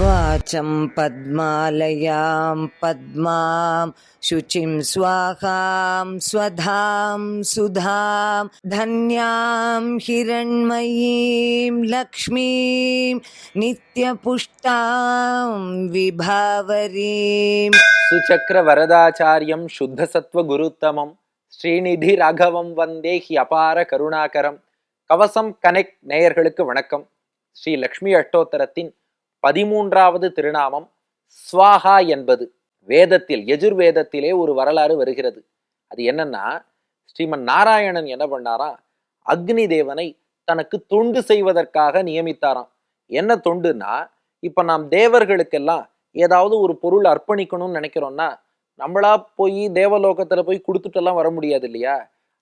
వాచం పద్మాలయాం పద్మాం శుచిం స్వాహాం స్వధాం సుధాం ధన్యాం హిరణ్మయీం లక్ష్మీం నిత్యపుష్టాం విభావరీం. సుచక్ర వరదాచార్యం శుద్ధసత్వ గురుత్తమం ஸ்ரீநிதி ராகவம் வந்தே ஹி அபார கருணாகரம். கவசம் கனெக்ட் நேயர்களுக்கு வணக்கம். ஸ்ரீ லக்ஷ்மி அஷ்டோத்தரத்தின் பதிமூன்றாவது திருநாமம் ஸ்வாஹா என்பது. வேதத்தில் எஜுர்வேதத்திலே ஒரு வரலாறு வருகிறது. அது என்னன்னா ஸ்ரீமன் நாராயணன் என்ன பண்ணாராம்? அக்னி தேவனை தனக்கு தொண்டு செய்வதற்காக நியமித்தாராம். என்ன தொண்டுன்னா இப்போ நாம் தேவர்களுக்கெல்லாம் ஏதாவது ஒரு பொருள் அர்ப்பணிக்கணும்னு நினைக்கிறோம்னா நம்மளா போய் தேவலோகத்துல போய் கொடுத்துட்டெல்லாம் வர முடியாது இல்லையா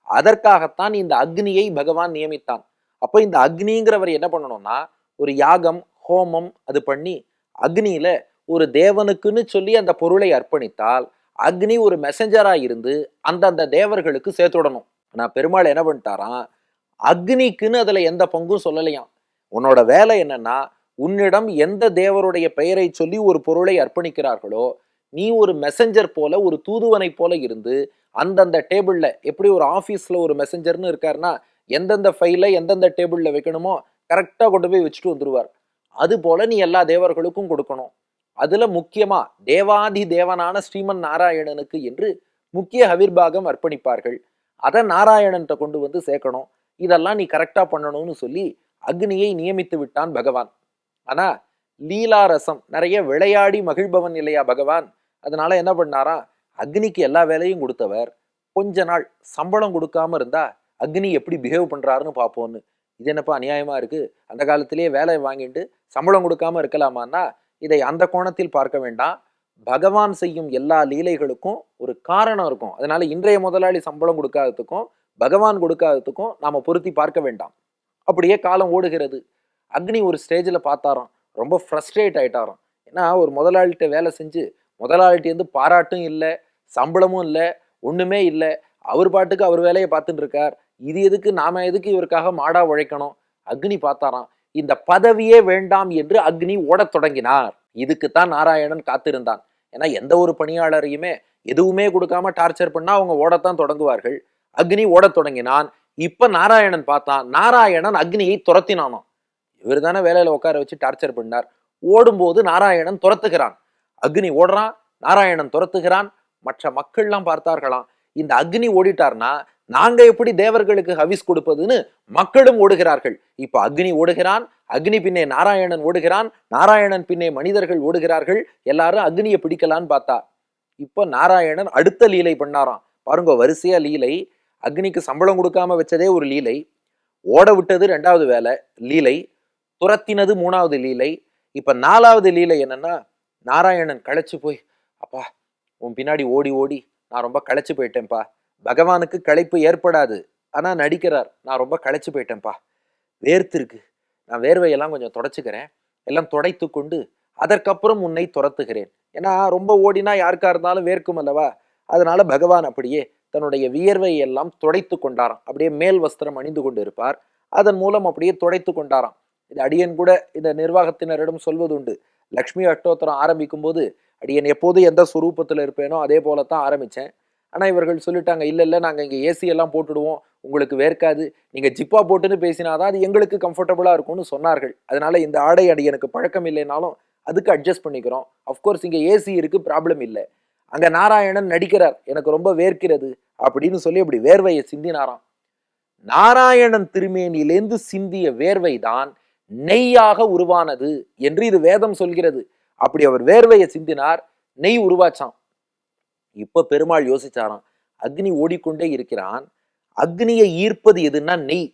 அதற்காகத்தான் இந்த அக்னியை பகவான் நியமித்தான். அப்போ இந்த அக்னிங்கிறவர் என்ன பண்ணணும்னா ஒரு யாகம் ஹோமம் அது பண்ணி அக்னியில ஒரு தேவனுக்குன்னு சொல்லி அந்த பொருளை அர்ப்பணித்தால் அக்னி ஒரு மெசஞ்சரா இருந்து அந்தந்த தேவர்களுக்கு சேர்த்துடணும் ஆனால் பெருமாள் என்ன பண்ணிட்டாராம்? அக்னிக்குன்னு அதுல எந்த பங்கும் சொல்லலையாம். உன்னோட வேலை என்னன்னா உன்னிடம் எந்த தேவருடைய பெயரை சொல்லி ஒரு பொருளை அர்ப்பணிக்கிறார்களோ நீ ஒரு மெசஞ்சர் போல ஒரு தூதுவனை போல இருந்து அந்தந்த டேபிளில் எப்படி ஒரு ஆஃபீஸில் ஒரு மெசஞ்சர்னு இருக்காருன்னா எந்தெந்த ஃபைலை எந்தெந்த டேபிளில் வைக்கணுமோ கரெக்டாக கொண்டு போய் வச்சுட்டு வந்துருவார். அது போல நீ எல்லா தேவர்களுக்கும் கொடுக்கணும். அதில் முக்கியமாக தேவாதி தேவனான ஸ்ரீமன் நாராயணனுக்கு என்று முக்கிய ஹவிர்பாகம் அர்ப்பணிப்பார்கள். அதை நாராயணன்கிட்ட கொண்டு வந்து சேர்க்கணும். இதெல்லாம் நீ கரெக்டாக பண்ணணும்னு சொல்லி அக்னியை நியமித்து விட்டான் பகவான். ஆனால் லீலா ரசம். நிறைய விளையாடி மகிழ்பவன் இல்லையா பகவான்? அதனால என்ன பண்ணாரா? அக்னிக்கு எல்லா வேலையும் கொடுத்தவர். கொஞ்ச நாள் சம்பளம் கொடுக்காம இருந்தா அக்னி எப்படி பிஹேவ் பண்றாருன்னு பார்ப்போம்னு. இது என்னப்பா அநியாயமா இருக்கு? அந்த காலத்திலேயே வேலை வாங்கிட்டு சம்பளம் கொடுக்காம இருக்கலாமான்னா இதை அந்த கோணத்தில் பார்க்க வேண்டாம். பகவான் செய்யும் எல்லா லீலைகளுக்கும் ஒரு காரணம் இருக்கும். அதனால இன்றைய முதலாளி சம்பளம் கொடுக்காததுக்கும் பகவான் கொடுக்காததுக்கும் நாம பொருத்தி பார்க்க வேண்டாம். அப்படியே காலம் ஓடுகிறது. அக்னி ஒரு ஸ்டேஜில் பார்த்தாராம். ரொம்ப ஃப்ரஸ்ட்ரேட் ஆகிட்டாராம் ஏன்னா ஒரு முதலாளிகிட்ட வேலை செஞ்சு முதலாளிகிட்டேருந்து பாராட்டும் இல்லை சம்பளமும் இல்லை ஒன்றுமே இல்லை. அவர் பாட்டுக்கு அவர் வேலையை பார்த்துட்டு இருக்கார். இது எதுக்கு நாம எதுக்கு இவருக்காக மாடா உழைக்கணும்? அக்னி பார்த்தாராம். இந்த பதவியே வேண்டாம் என்று அக்னி ஓடத் தொடங்கினார். இதுக்குத்தான் நாராயணன் காத்திருந்தான். ஏன்னா எந்த ஒரு பணியாளரையுமே எதுவுமே கொடுக்காம டார்ச்சர் பண்ணா அவங்க ஓடத்தான் தொடங்குவார்கள். அக்னி ஓடத் தொடங்கினான். இப்ப நாராயணன் பார்த்தான். நாராயணன் அக்னியை துரத்தினானோ இவர் தானே வேலையில் உட்கார வச்சு டார்ச்சர் பண்ணார். ஓடும்போது நாராயணன் துரத்துகிறான். அக்னி ஓடுறான் நாராயணன் துரத்துகிறான். மற்ற மக்கள்லாம் பார்த்தார்களாம் இந்த அக்னி ஓடிட்டார்னா நாங்க எப்படி தேவர்களுக்கு ஹவிஸ் கொடுப்பதுன்னு மக்களும் ஓடுகிறார்கள். இப்ப அக்னி ஓடுகிறான் அக்னி பின்னே நாராயணன் ஓடுகிறான் நாராயணன் பின்னே மனிதர்கள் ஓடுகிறார்கள் எல்லாரும் அக்னியை பிடிக்கலான்னு பார்த்தா. இப்போ நாராயணன் அடுத்த லீலை பண்ணாராம். பாருங்க வரிசையா லீலை. அக்னிக்கு சம்பளம் கொடுக்காம வச்சதே ஒரு லீலை. ஓட விட்டது ரெண்டாவது வேலை லீலை. துரத்தினது மூணாவது லீலை. இப்போ நாலாவது லீலை என்னன்னா நாராயணன் களைச்சு போய் அப்பா உன் பின்னாடி ஓடி ஓடி நான் ரொம்ப களைச்சு போயிட்டேன்ப்பா. பகவானுக்கு களைப்பு ஏற்படாது. ஆனால் நடிக்கிறார். நான் ரொம்ப களைச்சு போயிட்டேன்ப்பா. வேர்த்திருக்கு நான் வேர்வையெல்லாம் கொஞ்சம் தொடச்சிக்கிறேன். எல்லாம் துடைத்து கொண்டு அதற்கப்புறம் உன்னை துரத்துகிறேன். ஏன்னா ரொம்ப ஓடினா யாருக்கா இருந்தாலும் வேர்க்கும் அல்லவா? அதனால பகவான் அப்படியே தன்னுடைய வியர்வையை எல்லாம் துடைத்து கொண்டாராம். அப்படியே மேல் வஸ்திரம் அணிந்து கொண்டு இருப்பார். அதன் மூலம் அப்படியே துடைத்து கொண்டாராம். இது அடியன் கூட இந்த நிர்வாகத்தினரிடம் சொல்வது உண்டு லக்ஷ்மி அஷ்டோத்திரம் ஆரம்பிக்கும் போது அடியன் எப்போது எந்த சுரூபத்தில் இருப்பேனோ அதே போல தான் ஆரம்பித்தேன் ஆனால் இவர்கள் சொல்லிட்டாங்க இல்லை இல்லை நாங்கள் இங்கே ஏசி எல்லாம் போட்டுடுவோம். உங்களுக்கு வேர்க்காது. நீங்கள் ஜிப்பா போட்டுன்னு பேசினாதான் அது எங்களுக்கு கம்ஃபர்டபுளாக இருக்கும்னு சொன்னார்கள். அதனால இந்த ஆடை அடியனுக்கு பழக்கம் இல்லைனாலும் அதுக்கு அட்ஜஸ்ட் பண்ணிக்கிறோம். அஃப்கோர்ஸ் இங்கே ஏசி இருக்கு ப்ராப்ளம் இல்லை. அங்கே நாராயணன் நடிக்கிறார். எனக்கு ரொம்ப வேர்க்கிறது அப்படின்னு சொல்லி அப்படி வேர்வையை சிந்தினாராம். நாராயணன் திருமேனிலேருந்து சிந்திய வேர்வை தான் நெய்யாக உருவானது என்று இது வேதம் சொல்கிறது. அப்படி அவர் வேர்வையை சிந்தினார் நெய் உருவாச்சான் இப்ப பெருமாள் யோசிச்சாராம் அக்னி ஓடிக்கொண்டே இருக்கிறான் அக்னியை ஈர்ப்பது எதுன்னா நெய்.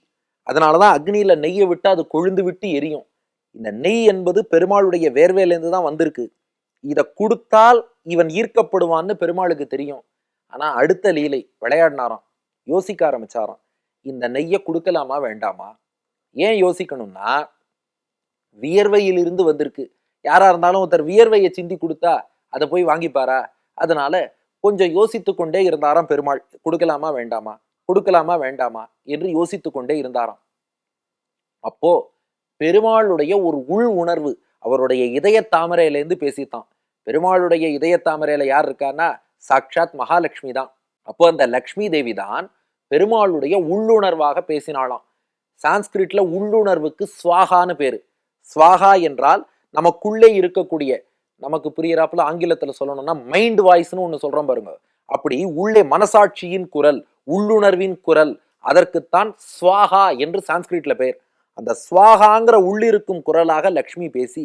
அதனாலதான் அக்னியில நெய்யை விட்டு அது கொழுந்து விட்டு எரியும். இந்த நெய் என்பது பெருமாளுடைய வேர்வையிலேருந்து தான் வந்திருக்கு. இதை கொடுத்தால் இவன் ஈர்க்கப்படுவான்னு பெருமாளுக்கு தெரியும். ஆனா அடுத்த லீலை விளையாடினாராம் யோசிக்க ஆரம்பிச்சாராம் இந்த நெய்யை கொடுக்கலாமா வேண்டாமா? ஏன் யோசிக்கணும்னா வியர்வையில் இருந்து வந்திருக்கு. யாரா இருந்தாலும் ஒருத்தர் வியர்வையை சிந்தி கொடுத்தா அதை போய் வாங்கிப்பாரா? அதனால கொஞ்சம் யோசித்து கொண்டே இருந்தாராம் பெருமாள். கொடுக்கலாமா வேண்டாமா? கொடுக்கலாமா வேண்டாமா? என்று யோசித்து கொண்டே இருந்தாராம். அப்போ பெருமாளுடைய ஒரு உள் உணர்வு அவருடைய இதய தாமரையிலேருந்து பேசித்தான். பெருமாளுடைய இதய தாமரையில யார் இருக்கான்னா சாக்ஷாத் மகாலட்சுமி தான் அப்போ அந்த லக்ஷ்மி தேவி தான் பெருமாளுடைய உள்ளுணர்வாக பேசினாலாம் சான்ஸ்கிரிட்ல உள்ளுணர்வுக்கு ஸ்வாகான்னு பேரு. ஸ்வாகா என்றால் நமக்குள்ளே இருக்கக்கூடிய நமக்கு புரியறாப்புல ஆங்கிலத்தில் சொல்லணும்னா மைண்ட் வாய்ஸ்னு ஒன்று சொல்கிறோம் பாருங்க. அப்படி உள்ளே மனசாட்சியின் குரல் உள்ளுணர்வின் குரல் அதற்குத்தான் ஸ்வாகா என்று சான்ஸ்கிரிட்ல பெயர். அந்த ஸ்வாகாங்கிற உள்ளிருக்கும் குரலாக லக்ஷ்மி பேசி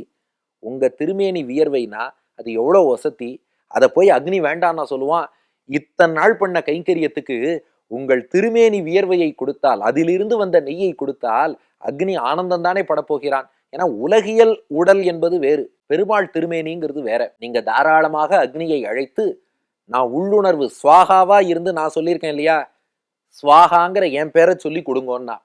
உங்க திருமேனி வியர்வைனா அது எவ்வளோ வசதி அதை போய் அக்னி வேண்டாம் நான் சொல்லுவான் இத்தனை நாள் பண்ண கைங்கரியத்துக்கு உங்கள் திருமேனி வியர்வையை கொடுத்தால் அதிலிருந்து வந்த நெய்யை கொடுத்தால் அக்னி ஆனந்தம் தானே படப்போகிறான். ஏன்னா உலகியல் உடல் என்பது வேறு. பெருமாள் திருமேனிங்கிறது வேற. நீங்க தாராளமாக அக்னியை அழைத்து நான் உள்ளுணர்வு சுவாகாவா இருந்து நான் சொல்லியிருக்கேன் இல்லையா? ஸ்வாகாங்கிற என் பேரை சொல்லி கொடுங்கோன்னா.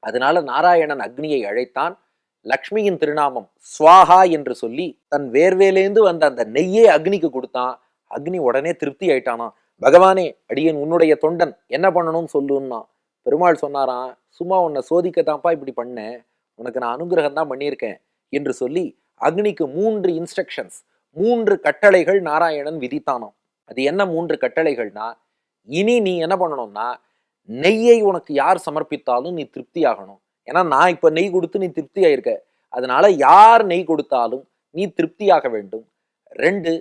அதனால நாராயணன் அக்னியை அழைத்தான் லக்ஷ்மியின் திருநாமம் சுவாகா என்று சொல்லி தன் வேர்வேலேந்து வந்த அந்த நெய்யே அக்னிக்கு கொடுத்தான். அக்னி உடனே திருப்தி ஆயிட்டானா? பகவானே அடியன் உன்னுடைய தொண்டன் என்ன பண்ணணும்னு சொல்லுன்னா. பெருமாள் சொன்னாராம் சும்மா உன்னை சோதிக்கத்தான்ப்பா இப்படி பண்ணேன். உனக்கு நான் அனுகிரகம் தான் பண்ணியிருக்கேன் என்று சொல்லி அக்னிக்கு மூன்று இன்ஸ்ட்ரக்ஷன்ஸ் மூன்று கட்டளைகள் நாராயணன் விதித்தானாம். அது என்ன மூன்று கட்டளைகள்னா இனி நீ என்ன பண்ணணும்னா நெய்யை உனக்கு யார் சமர்ப்பித்தாலும் நீ திருப்தி ஆகணும். ஏன்னா நான் இப்போ நெய் கொடுத்து நீ திருப்தி ஆயிருக்க. அதனால யார் நெய் கொடுத்தாலும் நீ திருப்தியாக வேண்டும். ரெண்டு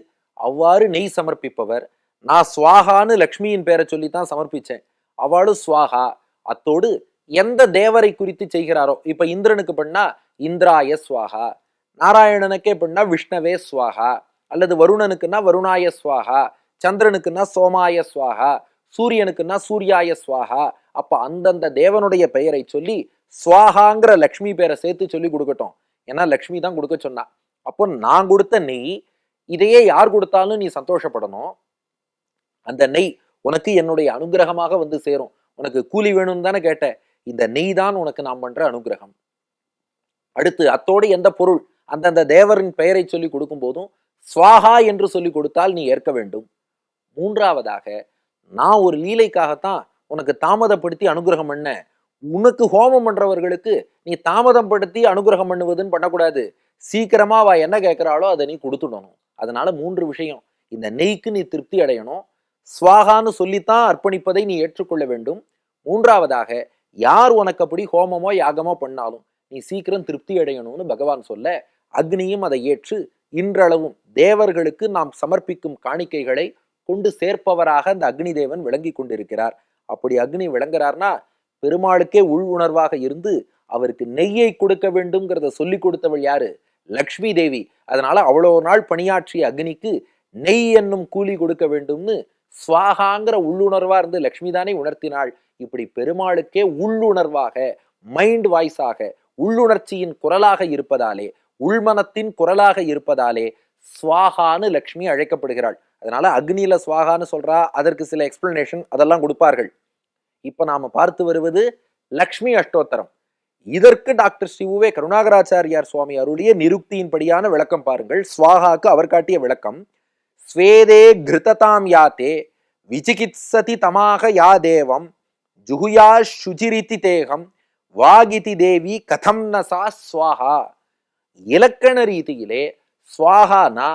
அவ்வாறு நெய் சமர்ப்பிப்பவர். நான் சுவாகான்னு லக்ஷ்மியின் பேரை சொல்லி தான் சமர்ப்பித்தேன் அவளும் சுவாகா. அத்தோடு எந்த தேவரை குறித்து செய்கிறாரோ? இப்ப இந்திரனுக்கு பண்ணா இந்திராய சுவாகா. நாராயணனுக்கே பண்ணா விஷ்ணவே ஸ்வாகா அல்லது வருணனுக்குன்னா வருணாய சுவாகா. சந்திரனுக்குன்னா சோமாய சுவாகா. சூரியனுக்குன்னா சூர்யாய ஸ்வாகா அப்ப அந்தந்த தேவனுடைய பெயரை சொல்லி சுவாகாங்கிற லக்ஷ்மி பேரை சேர்த்து சொல்லி கொடுக்கட்டும். ஏன்னா லக்ஷ்மி தான் கொடுக்க சொன்னா. அப்போ நான் கொடுத்த நெய் இதையே யார் கொடுத்தாலும் நீ சந்தோஷப்படணும். அந்த நெய் உனக்கு என்னுடைய அனுகிரகமாக வந்து சேரும். உனக்கு கூலி வேணும்னு தானே கேட்டேன். இந்த நெய் தான் உனக்கு நாம் பண்ற அனுகிரகம். அடுத்து அத்தோடு எந்த பொருள் அந்தந்த தேவரின் பெயரை சொல்லி கொடுக்கும் போதும் ஸ்வாகா என்று சொல்லி கொடுத்தால் நீ ஏற்க வேண்டும். மூன்றாவதாக நான் ஒரு லீலைக்காகத்தான் உனக்கு தாமதப்படுத்தி அனுகிரகம் பண்ண. உனக்கு ஹோமம் பண்றவர்களுக்கு நீ தாமதம் படுத்தி அனுகிரகம் பண்ணுவதுன்னு பண்ணக்கூடாது. சீக்கிரமா அவ என்ன கேட்கிறாளோ அதை நீ கொடுத்துடணும். அதனால மூன்று விஷயம். இந்த நெய்க்கு நீ திருப்தி அடையணும். ஸ்வாகான்னு சொல்லித்தான் அர்ப்பணிப்பதை நீ ஏற்றுக்கொள்ள வேண்டும். மூன்றாவதாக யார் உனக்கு அப்படி ஹோமமோ யாகமோ பண்ணாலும் நீ சீக்கிரம் திருப்தி அடையணும்னு பகவான் சொல்ல அக்னியும் அதை ஏற்று இன்றளவும் தேவர்களுக்கு நாம் சமர்ப்பிக்கும் காணிக்கைகளை கொண்டு சேர்ப்பவராக அந்த அக்னி தேவன் விளங்கி கொண்டிருக்கிறார். அப்படி அக்னி விளங்குறார்னா பெருமாளுக்கே உள் உணர்வாக இருந்து அவருக்கு நெய்யை கொடுக்க வேண்டும்ங்கிறத சொல்லி கொடுத்தவள் யாரு? லக்ஷ்மி தேவி. அதனால அவ்வளோ நாள் பணியாற்றிய அக்னிக்கு நெய் என்னும் கூலி கொடுக்க வேண்டும்னு சுவாகாங்கிற உள்ளுணர்வா இருந்து லக்ஷ்மி தானே உணர்த்தினாள். இப்படி பெருமாளுக்கே உள்ளுணர்வாக மைண்ட் வாய்ஸாக உள்ளுணர்ச்சியின் குரலாக இருப்பதாலே உள்மனத்தின் குரலாக இருப்பதாலே சுவாகான்னு லக்ஷ்மி அழைக்கப்படுகிறாள். அதனால அக்னியில சுவாகான்னு சொல்றா அதற்கு சில எக்ஸ்பிளனேஷன் அதெல்லாம் கொடுப்பார்கள். இப்ப நாம பார்த்து வருவது லக்ஷ்மி அஷ்டோத்தரம். இதற்கு டாக்டர் சிவுவே கருணாகராச்சாரியார் சுவாமி அருளிய நிருக்தியின்படியான விளக்கம் பாருங்கள். சுவாகாக்கு அவர் காட்டிய விளக்கம் ஸ்வேதே கிருததாம் யாத்தே விசிகித்சதி தமாக யா தேவம் ஜுகுயா சுஜிரிதி தேகம் வாகிதி தேவி கதம் நசா ஸ்வாஹா இலக்கண ரீதியிலே ஸ்வாகானா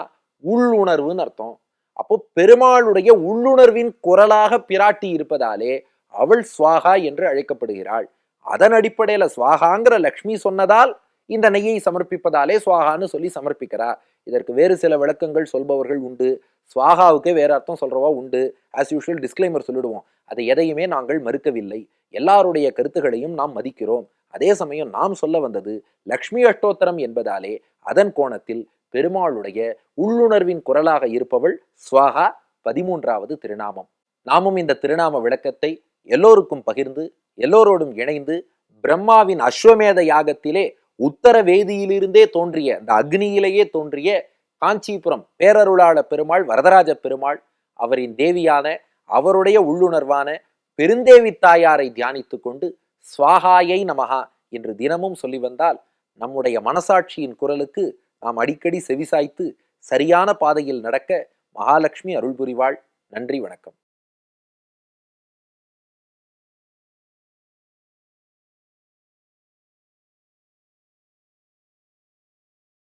உள்ளுணர்வுன்னு அர்த்தம். அப்போ பெருமாளுடைய உள்ளுணர்வின் குரலாக பிராட்டி இருப்பதாலே அவள் ஸ்வாகா என்று அழைக்கப்படுகிறாள். அதன் அடிப்படையில ஸ்வாகாங்கிற லக்ஷ்மி சொன்னதால் இந்த நெய்யை சமர்ப்பிப்பதாலே சுவாகான்னு சொல்லி சமர்ப்பிக்கிறார். இதற்கு வேறு சில விளக்கங்கள் சொல்பவர்கள் உண்டு. ஸ்வாகாவுக்கே வேறு அர்த்தம் சொல்கிறவா உண்டு. ஆஸ் யூஷுவல் டிஸ்க்ளைமர் சொல்லிடுவோம். அதை எதையுமே நாங்கள் மறுக்கவில்லை. எல்லாருடைய கருத்துகளையும் நாம் மதிக்கிறோம். அதே சமயம் நாம் சொல்ல வந்தது லக்ஷ்மி அஷ்டோத்தரம் என்பதாலே அதன் கோணத்தில் பெருமாளுடைய உள்ளுணர்வின் குரலாக இருப்பவள் ஸ்வாகா பதிமூன்றாவது திருநாமம். நாமும் இந்த திருநாம விளக்கத்தை எல்லோருக்கும் பகிர்ந்து எல்லோரோடும் இணைந்து பிரம்மாவின் அஸ்வமேத யாகத்திலே உத்தர வேதியிலிருந்தே தோன்றிய இந்த அக்னியிலேயே தோன்றிய காஞ்சிபுரம் பேரருளாள பெருமாள் வரதராஜ பெருமாள் அவரின் தேவியான அவருடைய உள்ளுணர்வான பெருந்தேவி தாயாரை தியானித்து கொண்டு சுவாகாயை நமகா என்று தினமும் சொல்லி வந்தால் நம்முடைய மனசாட்சியின் குரலுக்கு நாம் அடிக்கடி செவிசாய்த்து சரியான பாதையில் நடக்க மகாலட்சுமி அருள் புரிவாள் நன்றி வணக்கம்.